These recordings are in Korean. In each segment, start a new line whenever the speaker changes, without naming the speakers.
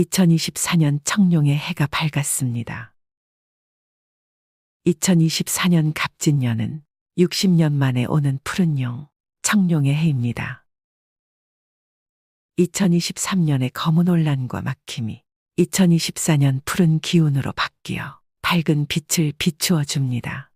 2024년 청룡의 해가 밝았습니다. 2024년 갑진년은 60년 만에 오는 푸른 용, 청룡의 해입니다. 2023년의 검은 혼란과 막힘이 2024년 푸른 기운으로 바뀌어 밝은 빛을 비추어 줍니다.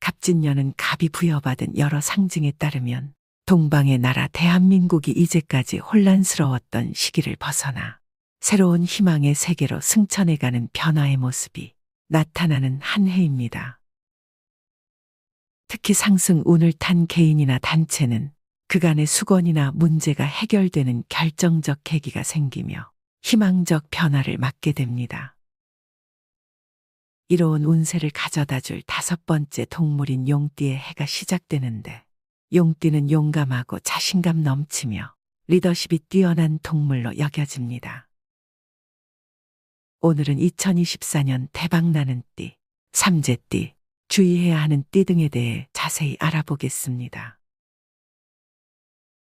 갑진년은 갑이 부여받은 여러 상징에 따르면 동방의 나라 대한민국이 이제까지 혼란스러웠던 시기를 벗어나 새로운 희망의 세계로 승천해가는 변화의 모습이 나타나는 한 해입니다. 특히 상승 운을 탄 개인이나 단체는 그간의 수건이나 문제가 해결되는 결정적 계기가 생기며 희망적 변화를 맞게 됩니다. 이로운 운세를 가져다 줄 다섯 번째 동물인 용띠의 해가 시작되는데 용띠는 용감하고 자신감 넘치며 리더십이 뛰어난 동물로 여겨집니다. 오늘은 2024년 대박나는 띠, 삼재띠, 주의해야 하는 띠 등에 대해 자세히 알아보겠습니다.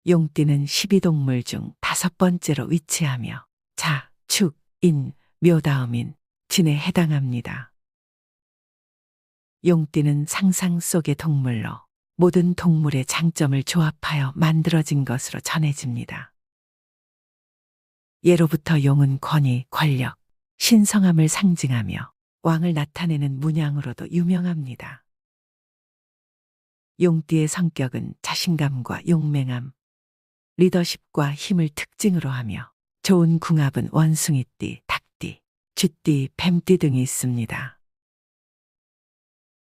용띠는 12동물 중 다섯 번째로 위치하며 자, 축, 인, 묘 다음인 진에 해당합니다. 용띠는 상상 속의 동물로 모든 동물의 장점을 조합하여 만들어진 것으로 전해집니다. 예로부터 용은 권위, 권력, 신성함을 상징하며 왕을 나타내는 문양으로도 유명합니다. 용띠의 성격은 자신감과 용맹함, 리더십과 힘을 특징으로 하며 좋은 궁합은 원숭이띠, 닭띠, 쥐띠, 뱀띠 등이 있습니다.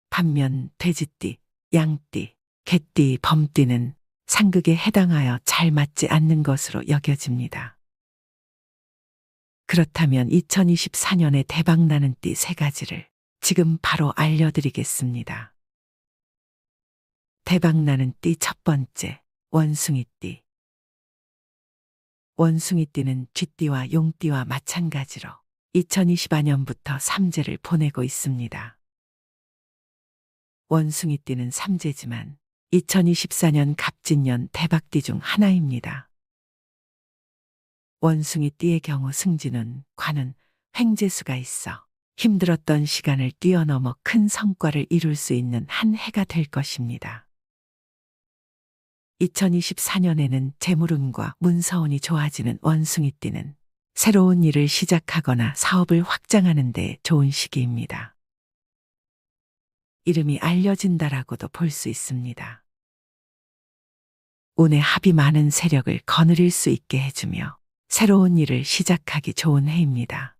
반면 돼지띠, 양띠, 개띠, 범띠는 상극에 해당하여 잘 맞지 않는 것으로 여겨집니다. 그렇다면 2024년에 대박나는 띠 세 가지를 지금 바로 알려드리겠습니다. 대박나는 띠 첫 번째, 원숭이띠. 원숭이띠는 쥐띠와 용띠와 마찬가지로 2024년부터 삼재를 보내고 있습니다. 원숭이띠는 삼재지만 2024년 갑진년 대박띠 중 하나입니다. 원숭이 띠의 경우 승진은 관은 횡재수가 있어 힘들었던 시간을 뛰어넘어 큰 성과를 이룰 수 있는 한 해가 될 것입니다. 2024년에는 재물운과 문서운이 좋아지는 원숭이띠는 새로운 일을 시작하거나 사업을 확장하는 데 좋은 시기입니다. 이름이 알려진다라고도 볼 수 있습니다. 운에 합이 많은 세력을 거느릴 수 있게 해주며 새로운 일을 시작하기 좋은 해입니다.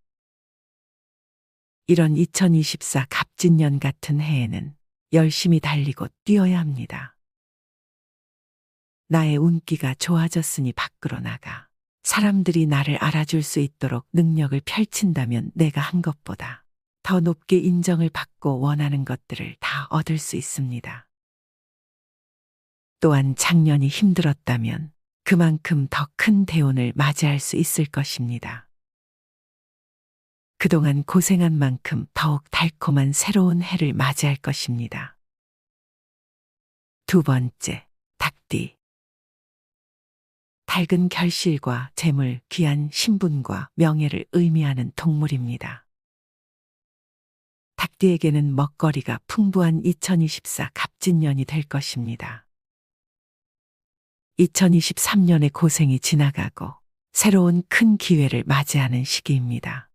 이런 2024 갑진년 같은 해에는 열심히 달리고 뛰어야 합니다. 나의 운기가 좋아졌으니 밖으로 나가 사람들이 나를 알아줄 수 있도록 능력을 펼친다면 내가 한 것보다 더 높게 인정을 받고 원하는 것들을 다 얻을 수 있습니다. 또한 작년이 힘들었다면 그만큼 더 큰 대운을 맞이할 수 있을 것입니다. 그동안 고생한 만큼 더욱 달콤한 새로운 해를 맞이할 것입니다. 두 번째, 닭띠. 닭은 결실과 재물, 귀한 신분과 명예를 의미하는 동물입니다. 닭띠에게는 먹거리가 풍부한 2024 갑진년이 될 것입니다. 2023년의 고생이 지나가고 새로운 큰 기회를 맞이하는 시기입니다.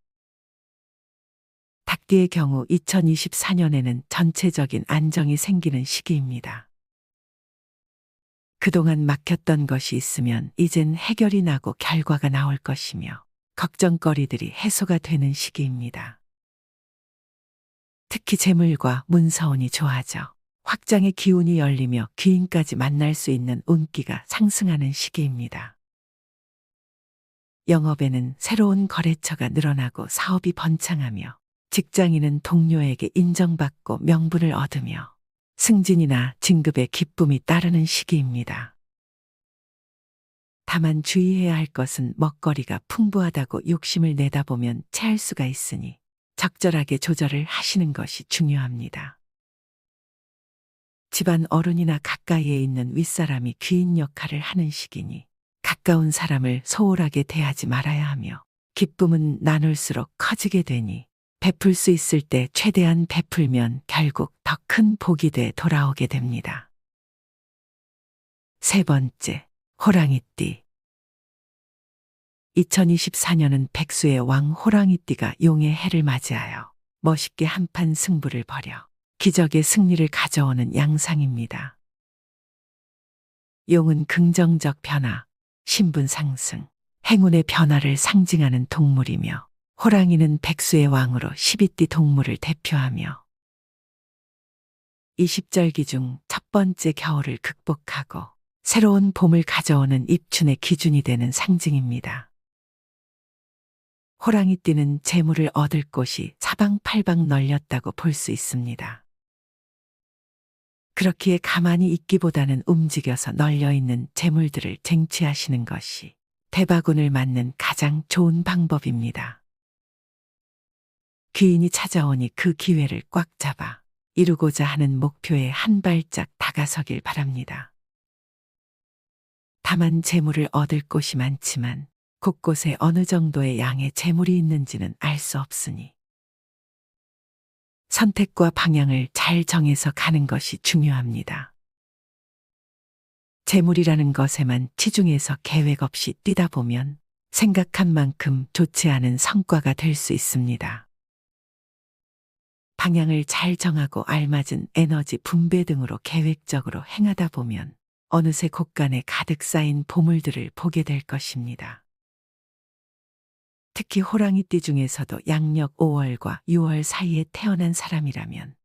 닭띠의 경우 2024년에는 전체적인 안정이 생기는 시기입니다. 그동안 막혔던 것이 있으면 이젠 해결이 나고 결과가 나올 것이며 걱정거리들이 해소가 되는 시기입니다. 특히 재물과 문서운이 좋아져 확장의 기운이 열리며 귀인까지 만날 수 있는 운기가 상승하는 시기입니다. 영업에는 새로운 거래처가 늘어나고 사업이 번창하며 직장인은 동료에게 인정받고 명분을 얻으며 승진이나 진급의 기쁨이 따르는 시기입니다. 다만 주의해야 할 것은 먹거리가 풍부하다고 욕심을 내다보면 체할 수가 있으니 적절하게 조절을 하시는 것이 중요합니다. 집안 어른이나 가까이에 있는 윗사람이 귀인 역할을 하는 시기니 가까운 사람을 소홀하게 대하지 말아야 하며 기쁨은 나눌수록 커지게 되니 베풀 수 있을 때 최대한 베풀면 결국 더 큰 복이 돼 돌아오게 됩니다. 세 번째, 호랑이띠. 2024년은 백수의 왕 호랑이띠가 용의 해를 맞이하여 멋있게 한판 승부를 벌여 기적의 승리를 가져오는 양상입니다. 용은 긍정적 변화, 신분 상승, 행운의 변화를 상징하는 동물이며 호랑이는 백수의 왕으로 12띠 동물을 대표하며 20절기 중 첫 번째 겨울을 극복하고 새로운 봄을 가져오는 입춘의 기준이 되는 상징입니다. 호랑이띠는 재물을 얻을 곳이 사방팔방 널렸다고 볼 수 있습니다. 그렇기에 가만히 있기보다는 움직여서 널려 있는 재물들을 쟁취하시는 것이 대바군을 맞는 가장 좋은 방법입니다. 귀인이 찾아오니 그 기회를 꽉 잡아 이루고자 하는 목표에 한 발짝 다가서길 바랍니다. 다만 재물을 얻을 곳이 많지만 곳곳에 어느 정도의 양의 재물이 있는지는 알 수 없으니 선택과 방향을 잘 정해서 가는 것이 중요합니다. 재물이라는 것에만 치중해서 계획 없이 뛰다 보면 생각한 만큼 좋지 않은 성과가 될 수 있습니다. 방향을 잘 정하고 알맞은 에너지 분배 등으로 계획적으로 행하다 보면 어느새 곳간에 가득 쌓인 보물들을 보게 될 것입니다. 특히 호랑이띠 중에서도 양력 5월과 6월 사이에 태어난 사람이라면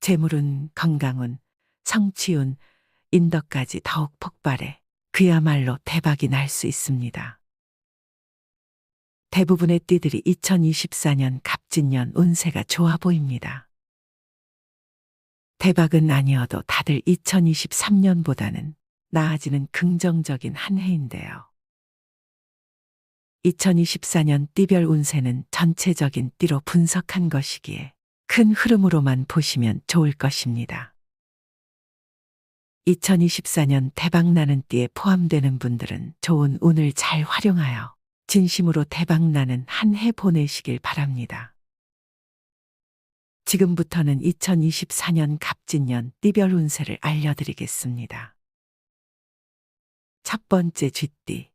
재물운, 건강운, 성취운, 인덕까지 더욱 폭발해 그야말로 대박이 날 수 있습니다. 대부분의 띠들이 2024년 갑진년 운세가 좋아 보입니다. 대박은 아니어도 다들 2023년보다는 나아지는 긍정적인 한 해인데요. 2024년 띠별 운세는 전체적인 띠로 분석한 것이기에 큰 흐름으로만 보시면 좋을 것입니다. 2024년 대박나는 띠에 포함되는 분들은 좋은 운을 잘 활용하여 진심으로 대박나는 한 해 보내시길 바랍니다. 지금부터는 2024년 갑진년 띠별 운세를 알려드리겠습니다. 첫 번째 쥐띠.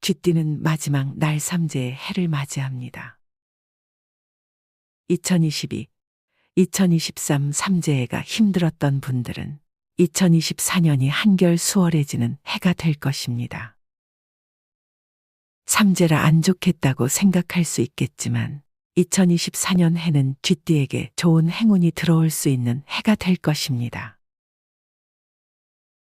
쥐띠는 마지막 날 삼재의 해를 맞이합니다. 2022, 2023 삼재해가 힘들었던 분들은 2024년이 한결 수월해지는 해가 될 것입니다. 삼재라 안 좋겠다고 생각할 수 있겠지만 2024년 해는 쥐띠에게 좋은 행운이 들어올 수 있는 해가 될 것입니다.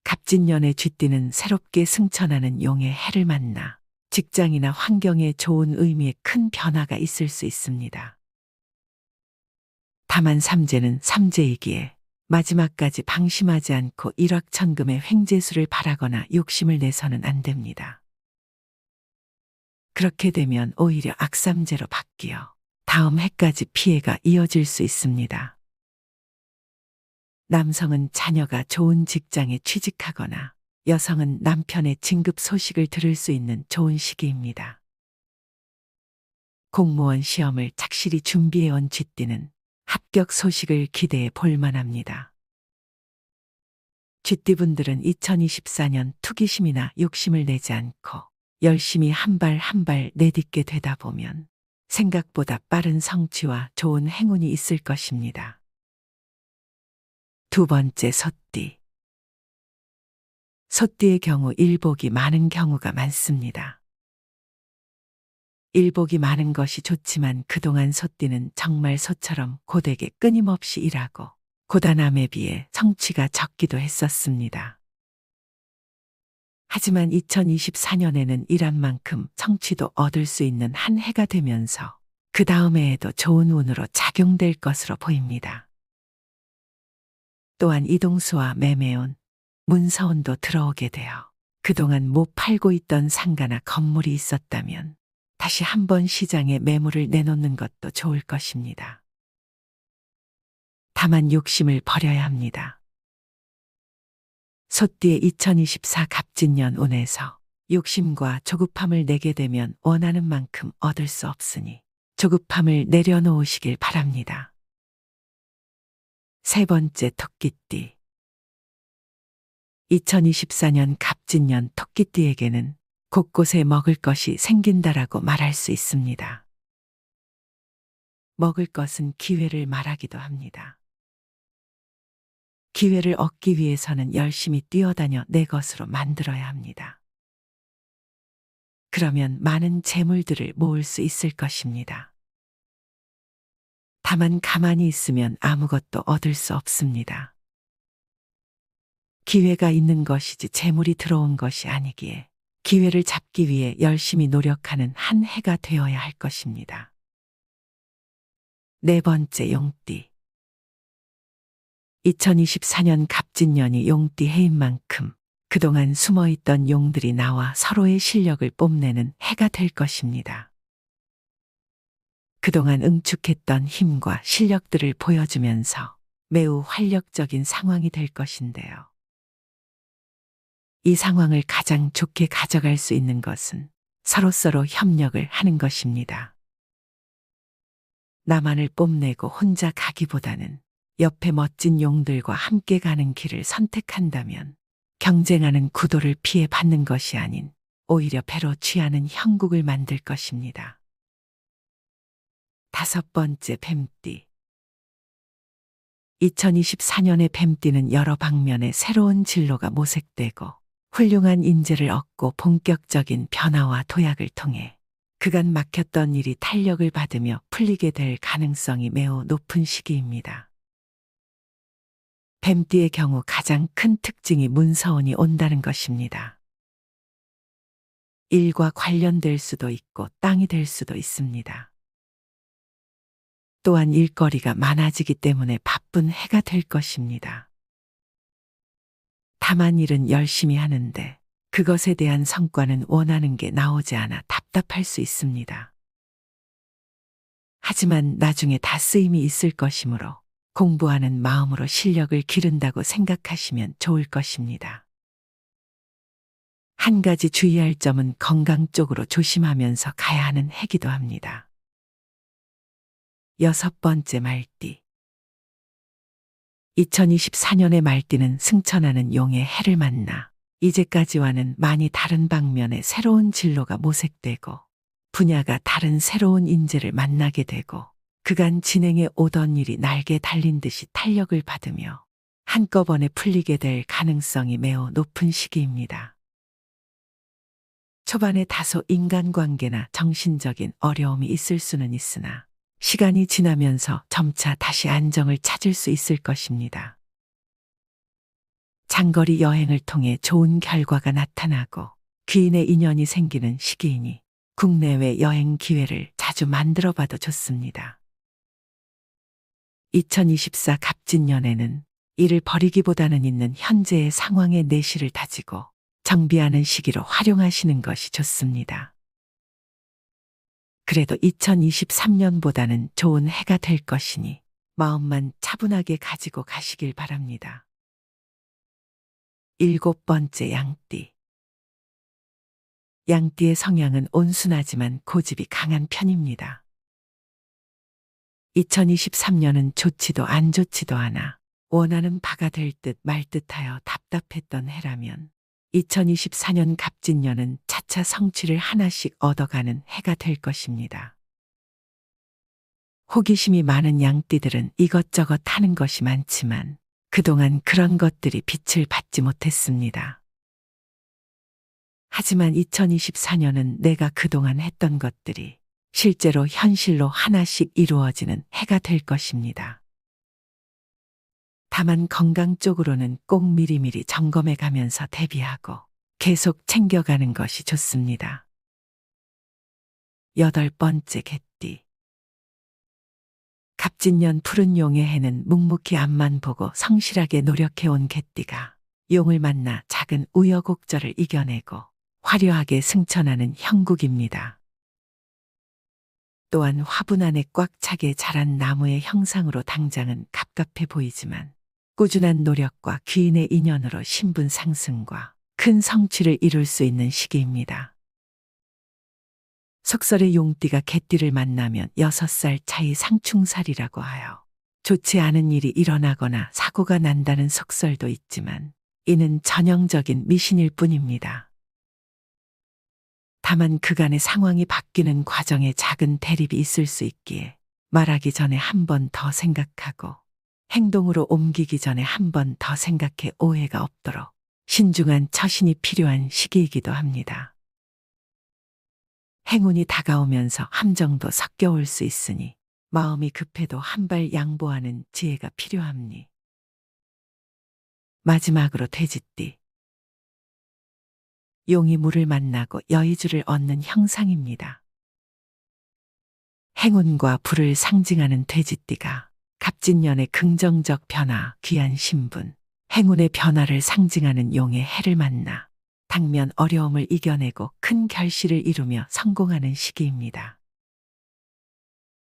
갑진년의 쥐띠는 새롭게 승천하는 용의 해를 만나 직장이나 환경에 좋은 의미의 큰 변화가 있을 수 있습니다. 다만 삼재는 삼재이기에 마지막까지 방심하지 않고 일확천금의 횡재수를 바라거나 욕심을 내서는 안 됩니다. 그렇게 되면 오히려 악삼재로 바뀌어 다음 해까지 피해가 이어질 수 있습니다. 남성은 자녀가 좋은 직장에 취직하거나 여성은 남편의 진급 소식을 들을 수 있는 좋은 시기입니다. 공무원 시험을 착실히 준비해온 쥐띠는 합격 소식을 기대해 볼 만합니다. 쥐띠분들은 2024년 투기심이나 욕심을 내지 않고 열심히 한 발 한 발 내딛게 되다 보면 생각보다 빠른 성취와 좋은 행운이 있을 것입니다. 두 번째 소띠. 소띠의 경우 일복이 많은 경우가 많습니다. 일복이 많은 것이 좋지만 그동안 소띠는 정말 소처럼 고되게 끊임없이 일하고 고단함에 비해 성취가 적기도 했었습니다. 하지만 2024년에는 일한 만큼 성취도 얻을 수 있는 한 해가 되면서 그 다음 해에도 좋은 운으로 작용될 것으로 보입니다. 또한 이동수와 매매운, 문서운도 들어오게 되어 그동안 못 팔고 있던 상가나 건물이 있었다면 다시 한번 시장에 매물을 내놓는 것도 좋을 것입니다. 다만 욕심을 버려야 합니다. 소띠의 2024 갑진년 운에서 욕심과 조급함을 내게 되면 원하는 만큼 얻을 수 없으니 조급함을 내려놓으시길 바랍니다. 세 번째 토끼띠 2024년 갑진년 토끼띠에게는 곳곳에 먹을 것이 생긴다라고 말할 수 있습니다. 먹을 것은 기회를 말하기도 합니다. 기회를 얻기 위해서는 열심히 뛰어다녀 내 것으로 만들어야 합니다. 그러면 많은 재물들을 모을 수 있을 것입니다. 다만 가만히 있으면 아무것도 얻을 수 없습니다. 기회가 있는 것이지 재물이 들어온 것이 아니기에 기회를 잡기 위해 열심히 노력하는 한 해가 되어야 할 것입니다. 네 번째 용띠. 2024년 갑진년이 용띠 해인 만큼 그동안 숨어 있던 용들이 나와 서로의 실력을 뽐내는 해가 될 것입니다. 그동안 응축했던 힘과 실력들을 보여주면서 매우 활력적인 상황이 될 것인데요. 이 상황을 가장 좋게 가져갈 수 있는 것은 서로서로 협력을 하는 것입니다. 나만을 뽐내고 혼자 가기보다는 옆에 멋진 용들과 함께 가는 길을 선택한다면 경쟁하는 구도를 피해 받는 것이 아닌 오히려 배로 취하는 형국을 만들 것입니다. 다섯 번째 뱀띠. 2024년의 뱀띠는 여러 방면에 새로운 진로가 모색되고 훌륭한 인재를 얻고 본격적인 변화와 도약을 통해 그간 막혔던 일이 탄력을 받으며 풀리게 될 가능성이 매우 높은 시기입니다. 뱀띠의 경우 가장 큰 특징이 문서운이 온다는 것입니다. 일과 관련될 수도 있고 땅이 될 수도 있습니다. 또한 일거리가 많아지기 때문에 바쁜 해가 될 것입니다. 다만 일은 열심히 하는데 그것에 대한 성과는 원하는 게 나오지 않아 답답할 수 있습니다. 하지만 나중에 다 쓰임이 있을 것이므로 공부하는 마음으로 실력을 기른다고 생각하시면 좋을 것입니다. 한 가지 주의할 점은 건강 쪽으로 조심하면서 가야 하는 해기도 합니다. 여섯 번째 말띠. 2024년의 말띠는 승천하는 용의 해를 만나 이제까지와는 많이 다른 방면의 새로운 진로가 모색되고 분야가 다른 새로운 인재를 만나게 되고 그간 진행해 오던 일이 날개 달린 듯이 탄력을 받으며 한꺼번에 풀리게 될 가능성이 매우 높은 시기입니다. 초반에 다소 인간관계나 정신적인 어려움이 있을 수는 있으나 시간이 지나면서 점차 다시 안정을 찾을 수 있을 것입니다. 장거리 여행을 통해 좋은 결과가 나타나고 귀인의 인연이 생기는 시기이니 국내외 여행 기회를 자주 만들어 봐도 좋습니다. 2024 갑진년에는 이를 버리기보다는 있는 현재의 상황의 내실을 다지고 정비하는 시기로 활용하시는 것이 좋습니다. 그래도 2023년보다는 좋은 해가 될 것이니 마음만 차분하게 가지고 가시길 바랍니다. 일곱 번째 양띠. 양띠의 성향은 온순하지만 고집이 강한 편입니다. 2023년은 좋지도 안 좋지도 않아 원하는 바가 될 듯 말 듯하여 답답했던 해라면 2024년 갑진년은 차차 성취를 하나씩 얻어가는 해가 될 것입니다. 호기심이 많은 양띠들은 이것저것 하는 것이 많지만 그동안 그런 것들이 빛을 받지 못했습니다. 하지만 2024년은 내가 그동안 했던 것들이 실제로 현실로 하나씩 이루어지는 해가 될 것입니다. 다만 건강 쪽으로는 꼭 미리미리 점검해 가면서 대비하고 계속 챙겨가는 것이 좋습니다. 여덟 번째 개띠. 갑진년 푸른 용의 해는 묵묵히 앞만 보고 성실하게 노력해온 개띠가 용을 만나 작은 우여곡절을 이겨내고 화려하게 승천하는 형국입니다. 또한 화분 안에 꽉 차게 자란 나무의 형상으로 당장은 갑갑해 보이지만 꾸준한 노력과 귀인의 인연으로 신분 상승과 큰 성취를 이룰 수 있는 시기입니다. 속설의 용띠가 개띠를 만나면 6살 차이 상충살이라고 하여 좋지 않은 일이 일어나거나 사고가 난다는 속설도 있지만 이는 전형적인 미신일 뿐입니다. 다만 그간의 상황이 바뀌는 과정에 작은 대립이 있을 수 있기에 말하기 전에 한 번 더 생각하고 행동으로 옮기기 전에 한 번 더 생각해 오해가 없도록 신중한 처신이 필요한 시기이기도 합니다. 행운이 다가오면서 함정도 섞여 올 수 있으니 마음이 급해도 한 발 양보하는 지혜가 필요합니. 마지막으로 돼지띠. 용이 물을 만나고 여의주를 얻는 형상입니다. 행운과 불을 상징하는 돼지띠가 갑진년의 긍정적 변화, 귀한 신분, 행운의 변화를 상징하는 용의 해를 만나 당면 어려움을 이겨내고 큰 결실을 이루며 성공하는 시기입니다.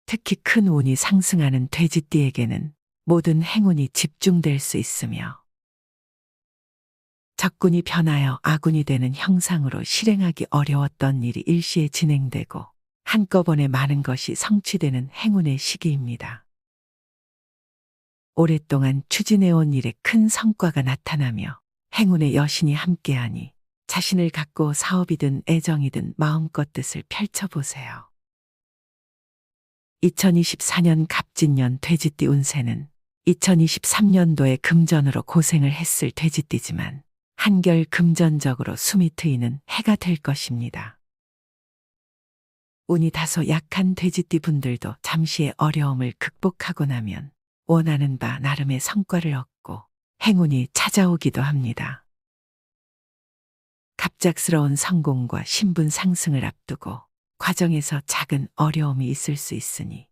특히 큰 운이 상승하는 돼지띠에게는 모든 행운이 집중될 수 있으며 적군이 변하여 아군이 되는 형상으로 실행하기 어려웠던 일이 일시에 진행되고 한꺼번에 많은 것이 성취되는 행운의 시기입니다. 오랫동안 추진해온 일에 큰 성과가 나타나며 행운의 여신이 함께하니 자신을 갖고 사업이든 애정이든 마음껏 뜻을 펼쳐보세요. 2024년 갑진년 돼지띠 운세는 2023년도에 금전으로 고생을 했을 돼지띠지만 한결 금전적으로 숨이 트이는 해가 될 것입니다. 운이 다소 약한 돼지띠 분들도 잠시의 어려움을 극복하고 나면 원하는 바 나름의 성과를 얻고 행운이 찾아오기도 합니다. 갑작스러운 성공과 신분 상승을 앞두고 과정에서 작은 어려움이 있을 수 있으니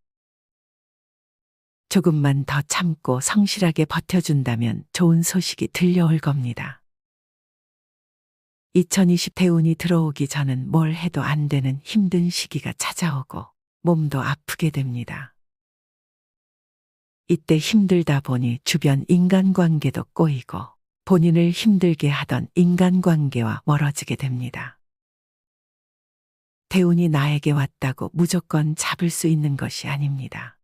조금만 더 참고 성실하게 버텨준다면 좋은 소식이 들려올 겁니다. 2020 대운이 들어오기 전은 뭘 해도 안 되는 힘든 시기가 찾아오고 몸도 아프게 됩니다. 이때 힘들다 보니 주변 인간관계도 꼬이고 본인을 힘들게 하던 인간관계와 멀어지게 됩니다. 대운이 나에게 왔다고 무조건 잡을 수 있는 것이 아닙니다.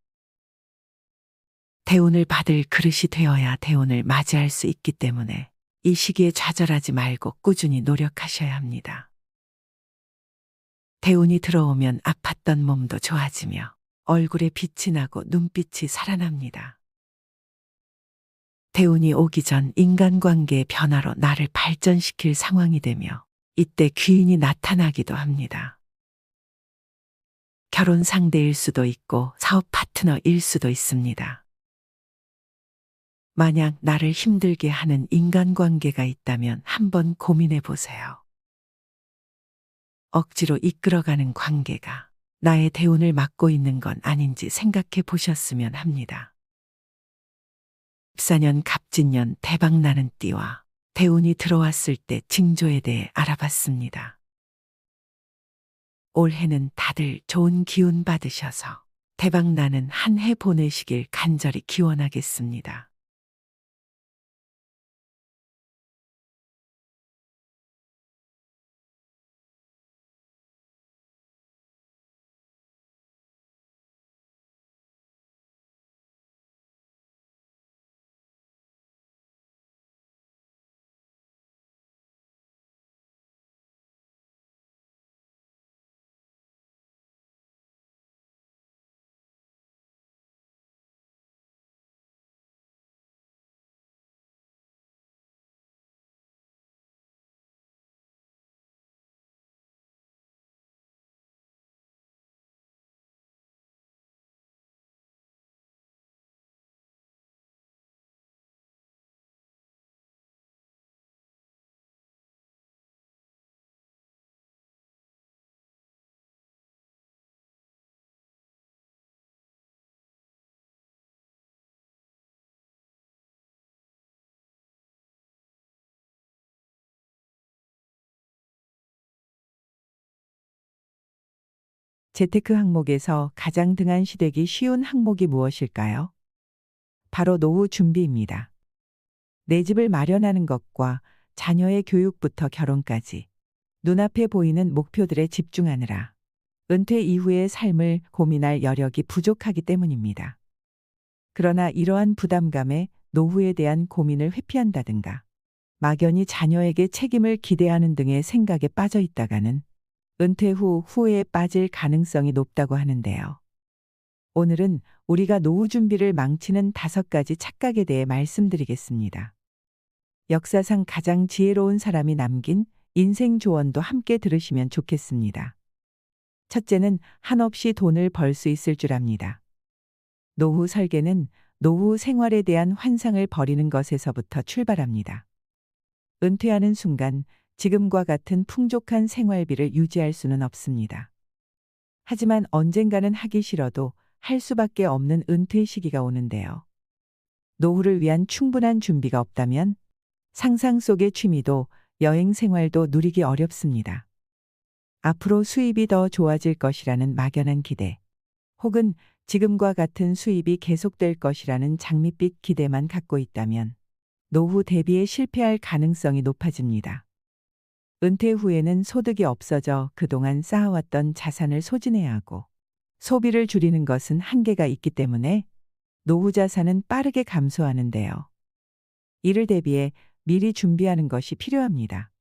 대운을 받을 그릇이 되어야 대운을 맞이할 수 있기 때문에 이 시기에 좌절하지 말고 꾸준히 노력하셔야 합니다. 대운이 들어오면 아팠던 몸도 좋아지며 얼굴에 빛이 나고 눈빛이 살아납니다. 대운이 오기 전 인간관계의 변화로 나를 발전시킬 상황이 되며 이때 귀인이 나타나기도 합니다. 결혼 상대일 수도 있고 사업 파트너일 수도 있습니다. 만약 나를 힘들게 하는 인간관계가 있다면 한번 고민해 보세요. 억지로 이끌어가는 관계가 나의 대운을 막고 있는 건 아닌지 생각해 보셨으면 합니다. 14년 갑진년 대박나는 띠와 대운이 들어왔을 때 징조에 대해 알아봤습니다. 올해는 다들 좋은 기운 받으셔서 대박나는 한 해 보내시길 간절히 기원하겠습니다.
재테크 항목에서 가장 등한 시되기 쉬운 항목이 무엇일까요? 바로 노후 준비입니다. 내 집을 마련하는 것과 자녀의 교육부터 결혼까지 눈앞에 보이는 목표들에 집중하느라 은퇴 이후의 삶을 고민할 여력이 부족하기 때문입니다. 그러나 이러한 부담감에 노후에 대한 고민을 회피한다든가 막연히 자녀에게 책임을 기대하는 등의 생각에 빠져 있다가는 은퇴 후 후회에 빠질 가능성이 높다고 하는데요. 오늘은 우리가 노후 준비를 망치는 다섯 가지 착각에 대해 말씀드리겠습니다. 역사상 가장 지혜로운 사람이 남긴 인생 조언도 함께 들으시면 좋겠습니다. 첫째는 한없이 돈을 벌 수 있을 줄 압니다. 노후 설계는 노후 생활에 대한 환상을 버리는 것에서부터 출발합니다. 은퇴하는 순간 지금과 같은 풍족한 생활비를 유지할 수는 없습니다. 하지만 언젠가는 하기 싫어도 할 수밖에 없는 은퇴 시기가 오는데요. 노후를 위한 충분한 준비가 없다면 상상 속의 취미도 여행 생활도 누리기 어렵습니다. 앞으로 수입이 더 좋아질 것이라는 막연한 기대, 혹은 지금과 같은 수입이 계속될 것이라는 장밋빛 기대만 갖고 있다면 노후 대비에 실패할 가능성이 높아집니다. 은퇴 후에는 소득이 없어져 그동안 쌓아왔던 자산을 소진해야 하고 소비를 줄이는 것은 한계가 있기 때문에 노후 자산은 빠르게 감소하는데요. 이를 대비해 미리 준비하는 것이 필요합니다.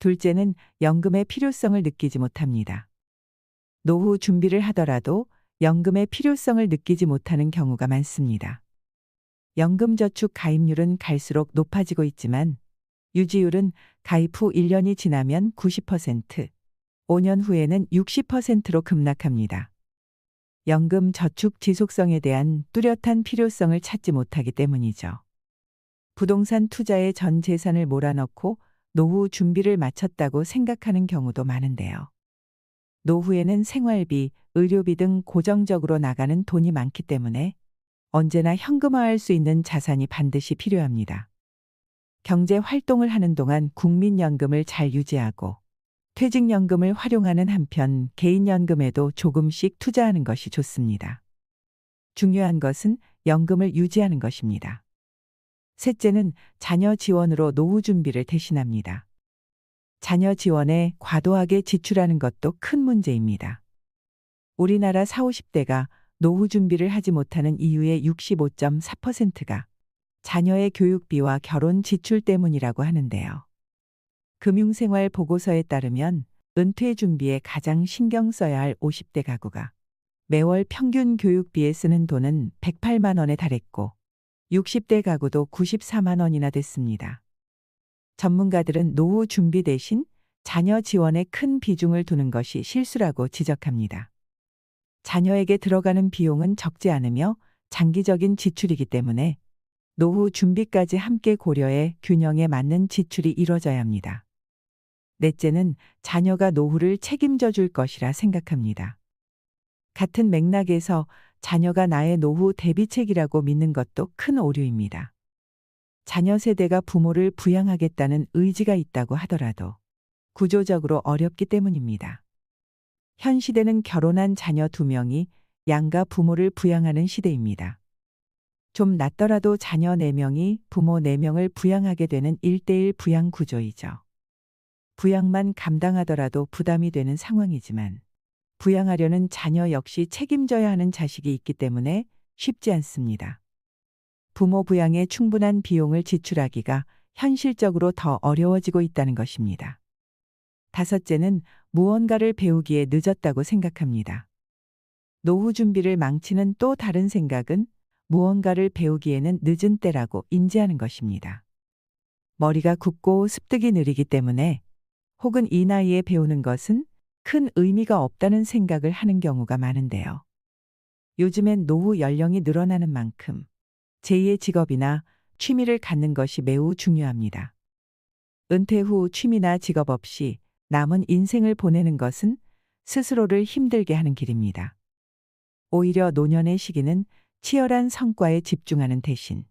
둘째는 연금의 필요성을 느끼지 못합니다. 노후 준비를 하더라도 연금의 필요성을 느끼지 못하는 경우가 많습니다. 연금저축 가입률은 갈수록 높아지고 있지만 유지율은 가입 후 1년이 지나면 90%, 5년 후에는 60%로 급락합니다. 연금 저축 지속성에 대한 뚜렷한 필요성을 찾지 못하기 때문이죠. 부동산 투자에 전 재산을 몰아넣고 노후 준비를 마쳤다고 생각하는 경우도 많은데요. 노후에는 생활비, 의료비 등 고정적으로 나가는 돈이 많기 때문에 언제나 현금화할 수 있는 자산이 반드시 필요합니다. 경제 활동을 하는 동안 국민연금을 잘 유지하고 퇴직연금을 활용하는 한편 개인연금에도 조금씩 투자하는 것이 좋습니다. 중요한 것은 연금을 유지하는 것입니다. 셋째는 자녀 지원으로 노후 준비를 대신합니다. 자녀 지원에 과도하게 지출하는 것도 큰 문제입니다. 우리나라 40, 50대가 노후 준비를 하지 못하는 이유의 65.4%가 자녀의 교육비와 결혼 지출 때문이라고 하는데요. 금융생활 보고서에 따르면 은퇴 준비에 가장 신경 써야 할 50대 가구가 매월 평균 교육비에 쓰는 돈은 108만 원에 달했고 60대 가구도 94만 원이나 됐습니다. 전문가들은 노후 준비 대신 자녀 지원에 큰 비중을 두는 것이 실수라고 지적합니다. 자녀에게 들어가는 비용은 적지 않으며 장기적인 지출이기 때문에 노후 준비까지 함께 고려해 균형에 맞는 지출이 이뤄져야 합니다. 넷째는 자녀가 노후를 책임져 줄 것이라 생각합니다. 같은 맥락에서 자녀가 나의 노후 대비책이라고 믿는 것도 큰 오류입니다. 자녀 세대가 부모를 부양하겠다는 의지가 있다고 하더라도 구조적으로 어렵기 때문입니다. 현 시대는 결혼한 자녀 두 명이 양가 부모를 부양하는 시대입니다. 좀 낫더라도 자녀 4명이 부모 4명을 부양하게 되는 1대1 부양 구조이죠. 부양만 감당하더라도 부담이 되는 상황이지만 부양하려는 자녀 역시 책임져야 하는 자식이 있기 때문에 쉽지 않습니다. 부모 부양에 충분한 비용을 지출하기가 현실적으로 더 어려워지고 있다는 것입니다. 다섯째는 무언가를 배우기에 늦었다고 생각합니다. 노후 준비를 망치는 또 다른 생각은 무언가를 배우기에는 늦은 때라고 인지하는 것입니다. 머리가 굳고 습득이 느리기 때문에 혹은 이 나이에 배우는 것은 큰 의미가 없다는 생각을 하는 경우가 많은데요. 요즘엔 노후 연령이 늘어나는 만큼 제2의 직업이나 취미를 갖는 것이 매우 중요합니다. 은퇴 후 취미나 직업 없이 남은 인생을 보내는 것은 스스로를 힘들게 하는 길입니다. 오히려 노년의 시기는 치열한 성과에 집중하는 대신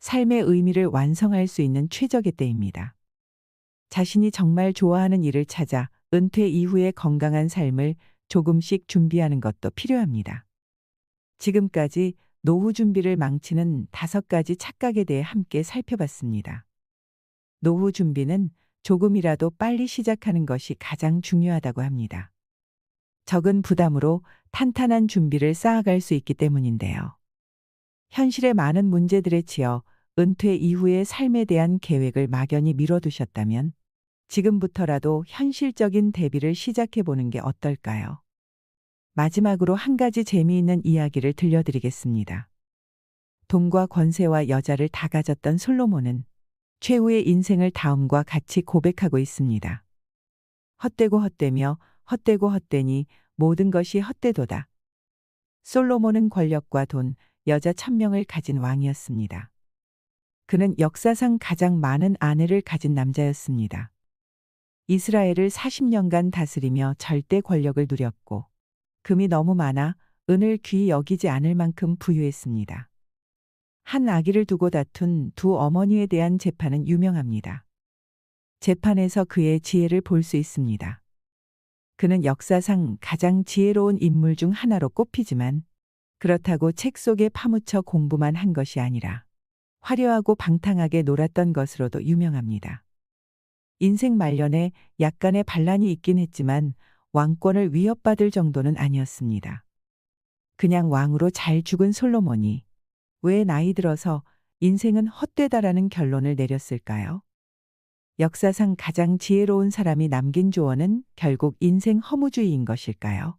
삶의 의미를 완성할 수 있는 최적의 때입니다. 자신이 정말 좋아하는 일을 찾아 은퇴 이후의 건강한 삶을 조금씩 준비하는 것도 필요합니다. 지금까지 노후 준비를 망치는 다섯 가지 착각에 대해 함께 살펴봤습니다. 노후 준비는 조금이라도 빨리 시작하는 것이 가장 중요하다고 합니다. 적은 부담으로 탄탄한 준비를 쌓아갈 수 있기 때문인데요. 현실의 많은 문제들에 치여 은퇴 이후의 삶에 대한 계획을 막연히 미뤄두셨다면 지금부터라도 현실적인 대비를 시작해 보는 게 어떨까요? 마지막으로 한 가지 재미있는 이야기를 들려드리겠습니다. 돈과 권세와 여자를 다 가졌던 솔로몬은 최후의 인생을 다음과 같이 고백하고 있습니다. 헛되고 헛되며 헛되고 헛되니 모든 것이 헛되도다. 솔로몬은 권력과 돈, 여자 천명을 가진 왕이었습니다. 그는 역사상 가장 많은 아내를 가진 남자였습니다. 이스라엘을 40년간 다스리며 절대 권력을 누렸고 금이 너무 많아 은을 귀히 여기지 않을 만큼 부유했습니다. 한 아기를 두고 다툰 두 어머니에 대한 재판은 유명합니다. 재판에서 그의 지혜를 볼 수 있습니다. 그는 역사상 가장 지혜로운 인물 중 하나로 꼽히지만 그렇다고 책 속에 파묻혀 공부만 한 것이 아니라 화려하고 방탕하게 놀았던 것으로도 유명합니다. 인생 말년에 약간의 반란이 있긴 했지만 왕권을 위협받을 정도는 아니었습니다. 그냥 왕으로 잘 죽은 솔로몬이 왜 나이 들어서 인생은 헛되다라는 결론을 내렸을까요? 역사상 가장 지혜로운 사람이 남긴 조언은 결국 인생 허무주의인 것일까요?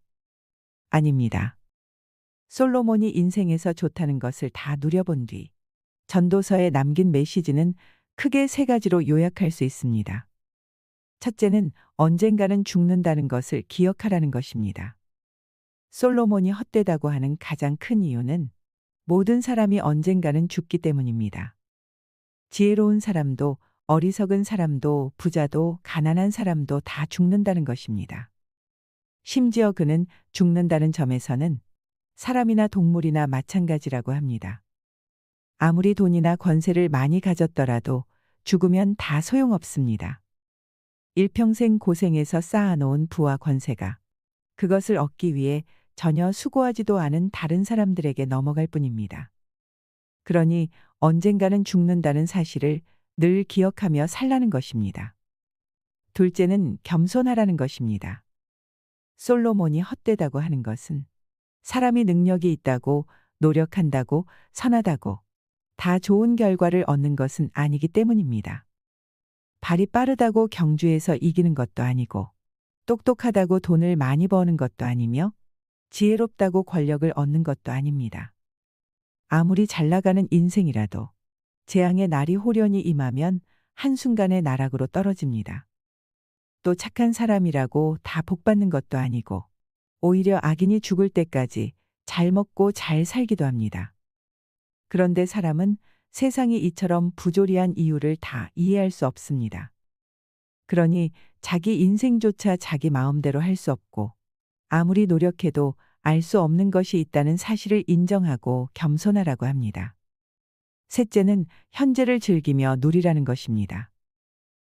아닙니다. 솔로몬이 인생에서 좋다는 것을 다 누려본 뒤 전도서에 남긴 메시지는 크게 세 가지로 요약할 수 있습니다. 첫째는 언젠가는 죽는다는 것을 기억하라는 것입니다. 솔로몬이 헛되다고 하는 가장 큰 이유는 모든 사람이 언젠가는 죽기 때문입니다. 지혜로운 사람도 어리석은 사람도 부자도 가난한 사람도 다 죽는다는 것입니다. 심지어 그는 죽는다는 점에서는 사람이나 동물이나 마찬가지라고 합니다. 아무리 돈이나 권세를 많이 가졌더라도 죽으면 다 소용없습니다. 일평생 고생해서 쌓아놓은 부와 권세가 그것을 얻기 위해 전혀 수고하지도 않은 다른 사람들에게 넘어갈 뿐입니다. 그러니 언젠가는 죽는다는 사실을 늘 기억하며 살라는 것입니다. 둘째는 겸손하라는 것입니다. 솔로몬이 헛되다고 하는 것은 사람이 능력이 있다고 노력한다고 선하다고 다 좋은 결과를 얻는 것은 아니기 때문입니다. 발이 빠르다고 경주에서 이기는 것도 아니고 똑똑하다고 돈을 많이 버는 것도 아니며 지혜롭다고 권력을 얻는 것도 아닙니다. 아무리 잘 나가는 인생이라도 재앙의 날이 호련히 임하면 한순간에 나락으로 떨어집니다. 또 착한 사람이라고 다 복받는 것도 아니고 오히려 악인이 죽을 때까지 잘 먹고 잘 살기도 합니다. 그런데 사람은 세상이 이처럼 부조리한 이유를 다 이해할 수 없습니다. 그러니 자기 인생조차 자기 마음대로 할 수 없고 아무리 노력해도 알 수 없는 것이 있다는 사실을 인정하고 겸손하라고 합니다. 셋째는 현재를 즐기며 누리라는 것입니다.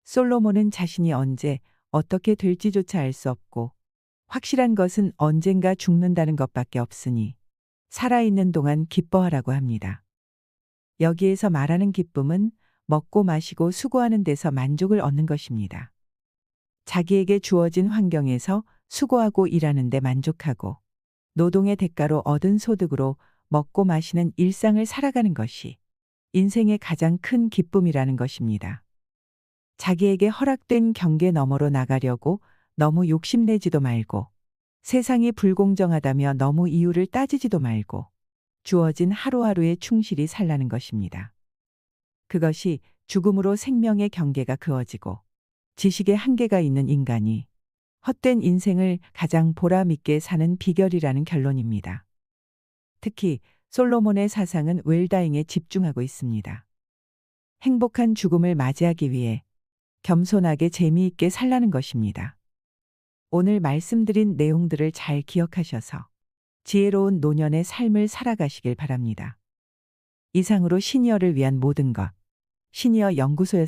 솔로몬은 자신이 언제 어떻게 될지조차 알 수 없고 확실한 것은 언젠가 죽는다는 것밖에 없으니 살아있는 동안 기뻐하라고 합니다. 여기에서 말하는 기쁨은 먹고 마시고 수고하는 데서 만족을 얻는 것입니다. 자기에게 주어진 환경에서 수고하고 일하는 데 만족하고 노동의 대가로 얻은 소득으로 먹고 마시는 일상을 살아가는 것이 인생의 가장 큰 기쁨이라는 것입니다. 자기에게 허락된 경계 너머로 나가려고 너무 욕심내지도 말고 세상이 불공정하다며 너무 이유를 따지지도 말고 주어진 하루하루에 충실히 살라는 것입니다. 그것이 죽음으로 생명의 경계가 그어지고 지식의 한계가 있는 인간이 헛된 인생을 가장 보람있게 사는 비결이라는 결론입니다. 특히 솔로몬의 사상은 웰다잉에 집중하고 있습니다. 행복한 죽음을 맞이하기 위해 겸손하게 재미있게 살라는 것입니다. 오늘 말씀드린 내용들을 잘 기억하셔서 지혜로운 노년의 삶을 살아가시길 바랍니다. 이상으로 시니어를 위한 모든 것. 시니어 연구소였습니다.